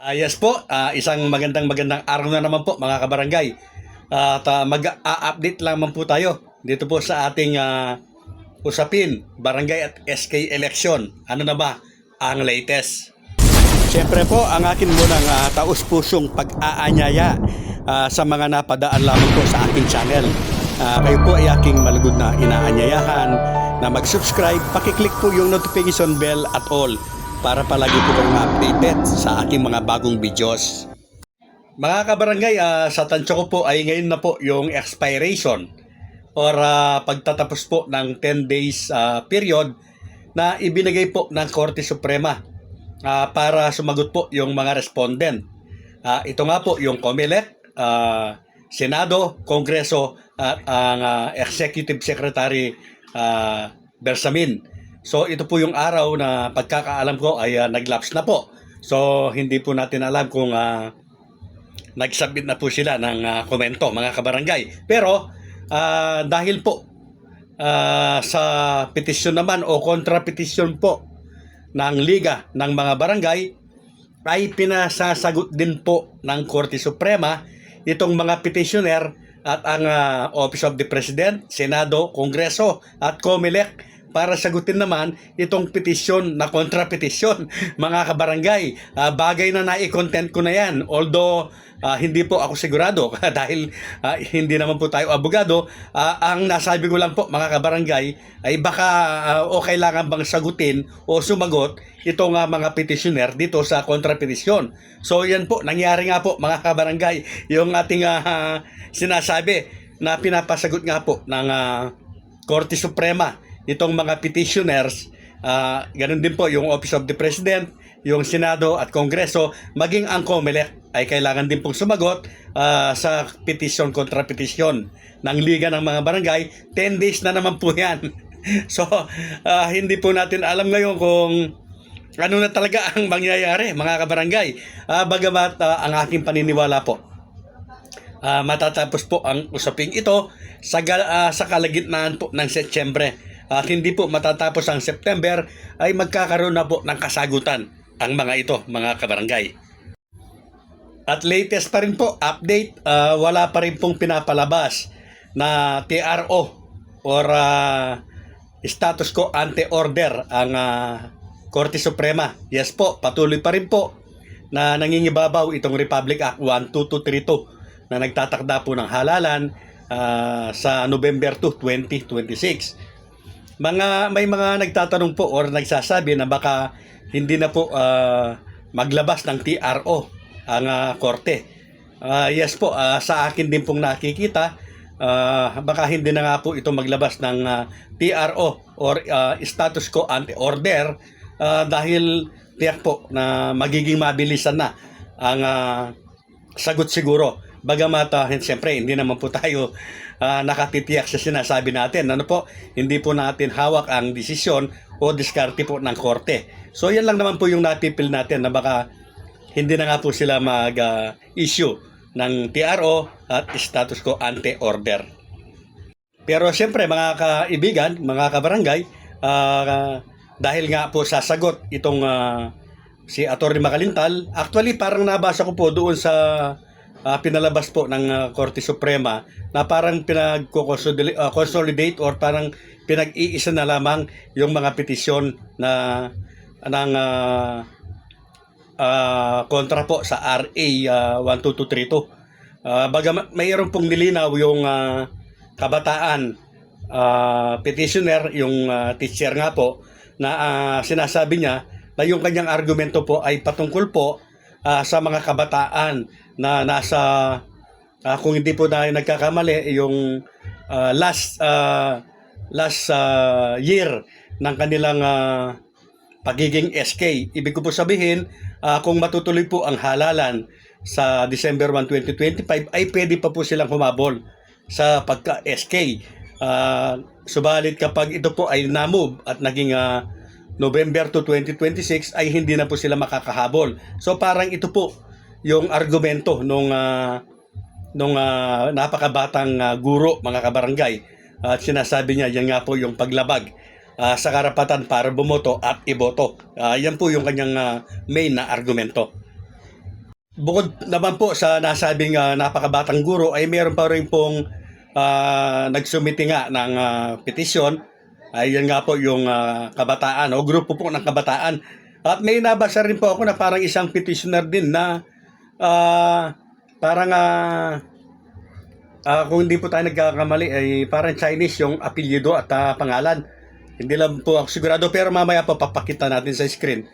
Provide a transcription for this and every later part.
Ah, yes po, Ah, isang magandang magandang araw na naman po mga kabarangay. At ah, mag-a-update lamang po tayo dito po sa ating ah, usapin, barangay at SK election. Ano na ba ang latest? Siyempre po, ang akin munang uh, taus-pusong pag-aanyaya ah, sa mga napadaan lamang po sa aking channel. Ah, kayo po ay aking malugod na inaanyayahan na mag-subscribe, pakiclick po yung notification bell at all para palagi po kayong updated sa aking mga bagong videos. Mga kabarangay, ah, sa tansya ko po ay ngayon na po yung expiration or ah, pagtatapos po ng 10 days ah, period na ibinigay po ng Korte Suprema ah, para sumagot po yung mga respondent. Ah, ito nga po yung COMELEC, ah, Senado, Kongreso at ang ah, Executive Secretary ah, Bersamin. So ito po yung araw na pagkakaalam ko ay ah, naglaps na po. So hindi po natin alam kung ah, nagsubmit na po sila ng ah, komento mga kabarangay. Pero ah, dahil po ah, sa petisyon naman o kontra petisyon po ng liga ng mga barangay ay pinasasagot din po ng Korte Suprema itong mga petitioner at ang ah, Office of the President, Senado, Kongreso at COMELEC para sagutin naman itong petisyon na kontra-petisyon mga kabarangay. Ah, bagay na nai-content ko na yan. Although ah, hindi po ako sigurado dahil ah, hindi naman po tayo abogado. Ah, ang nasabi ko lang po mga kabarangay ay baka ah, o kailangan bang sagutin o sumagot itong ah, mga petitioner dito sa kontra-petisyon. So yan po, nangyari nga po mga kabarangay yung ating ah, sinasabi na pinapasagot nga po ng ah, Korte Suprema itong mga petitioners, ah, ganun din po yung Office of the President, yung Senado at Kongreso, maging ang COMELEC ay kailangan din pong sumagot ah, sa petition kontra petition ng Liga ng mga Barangay. 10 days na naman po yan. so, ah, hindi po natin alam ngayon kung ano na talaga ang mangyayari, mga kabarangay. Ah, bagamat ah, ang aking paniniwala po, Ah, matatapos po ang usaping ito sa, ah, sa kalagitnaan po ng Setyembre. At hindi po matatapos ang September ay magkakaroon na po ng kasagutan ang mga ito, mga kabarangay. At latest pa rin po, update, ah, wala pa rin pong pinapalabas na TRO or ah, status ko ante-order ang ah, Korte Suprema. Yes po, patuloy pa rin po na nangingibabaw itong Republic Act 12232 na nagtatakda po ng halalan ah, sa November 2, 2026. Mga may mga nagtatanong po or nagsasabi na baka hindi na po ah, maglabas ng TRO ang ah, korte. Ah, yes po, ah, sa akin din pong nakikita ah, baka hindi na nga po ito maglabas ng ah, TRO or ah, status quo ante order ah, dahil tiyak po na magiging mabilisan na ang ah, sagot siguro. Bagamat uh, siyempre hindi naman po tayo ah, nakatitiyak sa sinasabi natin. Ano po, hindi po natin hawak ang desisyon o diskarte po ng korte. So yan lang naman po yung napipil natin na baka hindi na nga po sila mag-issue ng TRO at status quo ante order. Pero siyempre mga kaibigan, mga kabarangay, ah, dahil nga po sasagot itong ah, si Atty. Makalintal, actually parang nabasa ko po doon sa ah, pinalabas po ng ah, Korte Suprema na parang pinag-consolidate consolidate or parang pinag-iisa na lamang yung mga petisyon na ng ah, ah, kontra po sa RA ah, 12232. Ah, bagamat mayroon pong nilinaw yung ah, kabataan ah, petitioner, yung ah, teacher nga po, na ah, sinasabi niya na yung kanyang argumento po ay patungkol po ah, sa mga kabataan na nasa, ah, kung hindi po na nagkakamali, yung ah, last ah, last ah, year ng kanilang ah, pagiging SK. Ibig ko po sabihin, ah, kung matutuloy po ang halalan sa December 1, 2025, ay pwede pa po silang humabol sa pagka-SK. Ah, subalit kapag ito po ay na-move at naging ah, November to 2026 ay hindi na po sila makakahabol. So parang ito po yung argumento nung ah, nung ah, napakabatang ah, guro mga kabarangay at sinasabi niya yan nga po yung paglabag ah, sa karapatan para bumoto at iboto. Ah, yan po yung kanyang ah, main na argumento. bukod naman po sa nasabing ah, napakabatang guro ay meron pa rin pong ah, nagsumiti nga ng ah, petisyon. Ayun nga po yung ah, kabataan o grupo po ng kabataan. At may nabasa rin po ako na parang isang petitioner din na ah, parang ah, ah, kung hindi po tayo nagkakamali ay parang Chinese yung apelyido at ah, pangalan. Hindi lang po ako sigurado pero mamaya po papakita natin sa screen.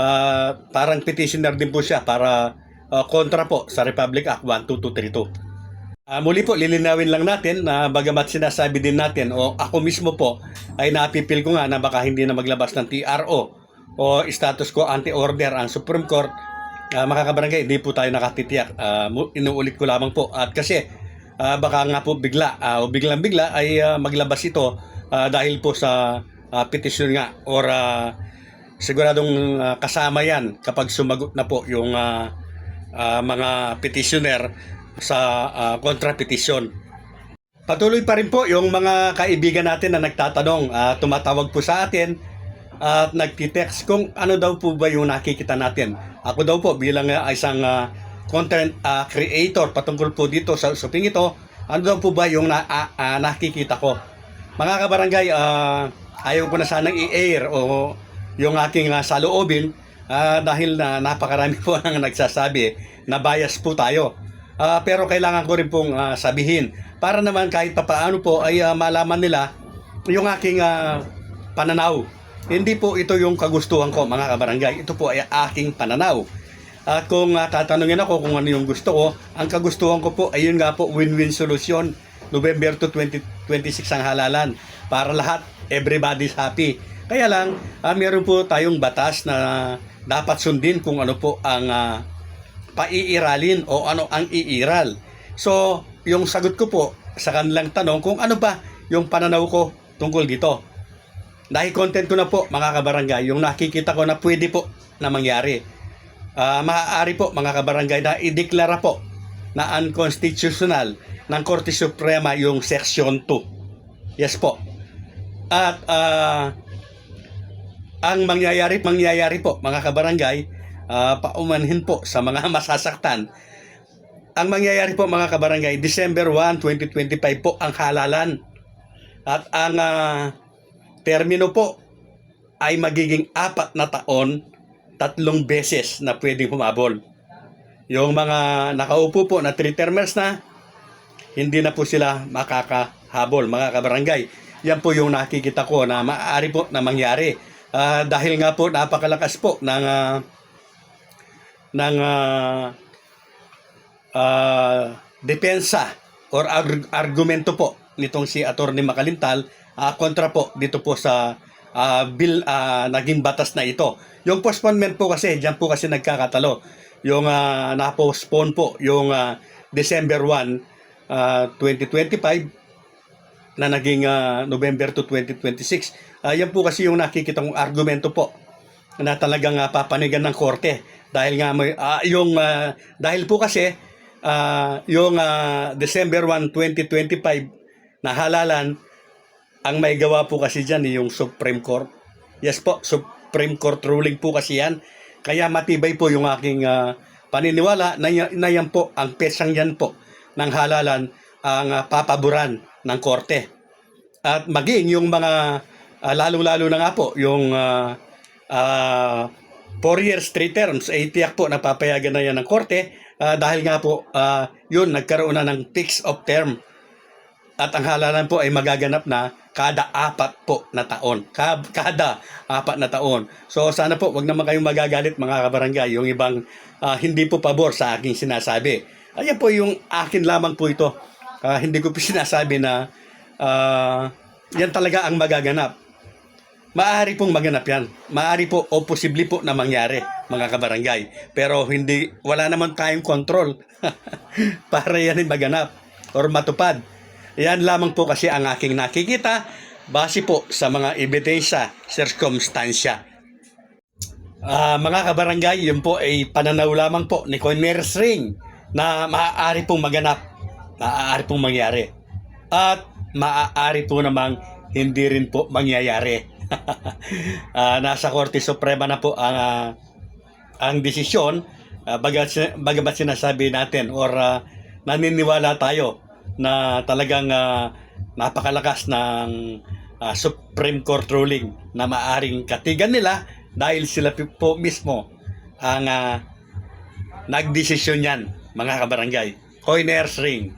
Ah, parang petitioner din po siya para ah, kontra po sa Republic Act 12232. Ah, muli po, lilinawin lang natin na bagamat sinasabi din natin o ako mismo po ay napipil ko nga na baka hindi na maglabas ng TRO o status ko anti-order ang Supreme Court, ah, mga kabarangay, hindi po tayo nakatitiyak. Mu- inuulit ko lamang po. At kasi ah, baka nga po bigla ah, o biglang-bigla ay ah, maglabas ito ah, dahil po sa ah, petition nga or ah, siguradong ah, kasama yan kapag sumagot na po yung ah, ah, mga petitioner sa ah, kontra-petition. Patuloy pa rin po yung mga kaibigan natin na nagtatanong, ah, tumatawag po sa atin at nagtitext kung ano daw po ba yung nakikita natin. Ako daw po bilang ah, isang ah, content ah, creator patungkol po dito sa usaping ito, ano daw po ba yung na, ah, ah, nakikita ko. Mga kabarangay, ah, ayaw ko na sanang i-air o yung aking uh, saloobin ah, dahil na napakarami po nang nagsasabi na bias po tayo. Ah, pero kailangan ko rin pong ah, sabihin para naman kahit papaano po ay ah, malaman nila yung aking ah, pananaw. Hindi po ito yung kagustuhan ko mga kabarangay. Ito po ay aking pananaw. At kung ah, tatanungin ako kung ano yung gusto ko, ang kagustuhan ko po ay yun nga po win-win solution. November to 2026 ang halalan para lahat, everybody's happy. Kaya lang, ah, meron po tayong batas na dapat sundin kung ano po ang ah, paiiralin o ano ang iiral. So, yung sagot ko po sa kanilang tanong kung ano ba yung pananaw ko tungkol dito. Dahil content ko na po mga kabarangay, yung nakikita ko na pwede po na mangyari. Ah, maaari po mga kabarangay na ideklara po na unconstitutional ng Korte Suprema yung Section 2. Yes po. At ah, ang mangyayari mangyayari po mga kabarangay ah, paumanhin po sa mga masasaktan. Ang mangyayari po mga kabarangay December 1, 2025 po ang halalan. At ang ah, termino po ay magiging apat na taon tatlong beses na pwedeng humabol. Yung mga nakaupo po na three termers na hindi na po sila makakahabol mga kabarangay. Yan po yung nakikita ko na maaari po na mangyari. Ah, dahil nga po napakalakas po ng ah, ng ah, ah, depensa or arg- argumento po nitong si Attorney Makalintal ah, kontra po dito po sa ah, bill ah, naging batas na ito. Yung postponement po kasi, diyan po kasi nagkakatalo. Yung ah, na-postpone po yung ah, December 1, ah, 2025 na naging ah, November to 2026. Ah, yan po kasi yung nakikita kong argumento po na talagang ah, papanigan ng korte dahil nga may ah, yung ah, dahil po kasi ah, yung ah, December 1, 2025 na halalan ang may gawa po kasi diyan yung Supreme Court. Yes po, Supreme Court ruling po kasi yan. Kaya matibay po yung aking ah, paniniwala na, na yan po, ang pesang yan po ng halalan ang ah, papaboran ng korte. At maging yung mga, ah, lalo-lalo na nga po, yung ah, ah, 4 years, 3 terms, ay tiyak po napapayagan na yan ng korte ah, dahil nga po, ah, yun, nagkaroon na ng fix of term. At ang halalan po ay magaganap na kada apat po na taon. Ka- Kada apat na taon. So sana po, wag naman kayong magagalit mga kabarangay, yung ibang ah, hindi po pabor sa aking sinasabi. Ayan po yung akin lamang po ito. Ah, hindi ko po sinasabi na ah, yan talaga ang magaganap. Maaari pong maganap yan. Maaari po o posible po na mangyari, mga kabarangay. Pero hindi, wala naman tayong control para yan ay maganap or matupad. Yan lamang po kasi ang aking nakikita base po sa mga ebidensya, circumstansya. Ah, mga kabarangay, yun po ay pananaw lamang po ni Conmaris Ring na maaari pong maganap, maaari pong mangyari. At maaari po namang hindi rin po mangyayari. Ah, nasa Korte Suprema na po ang ah, ang desisyon uh, bagat, bagamat sinasabi natin or ah, naniniwala tayo na talagang ah, napakalakas ng ah, Supreme Court ruling na maaring katigan nila dahil sila po mismo ang ah, nagdesisyon yan mga kabarangay. Coiners ring.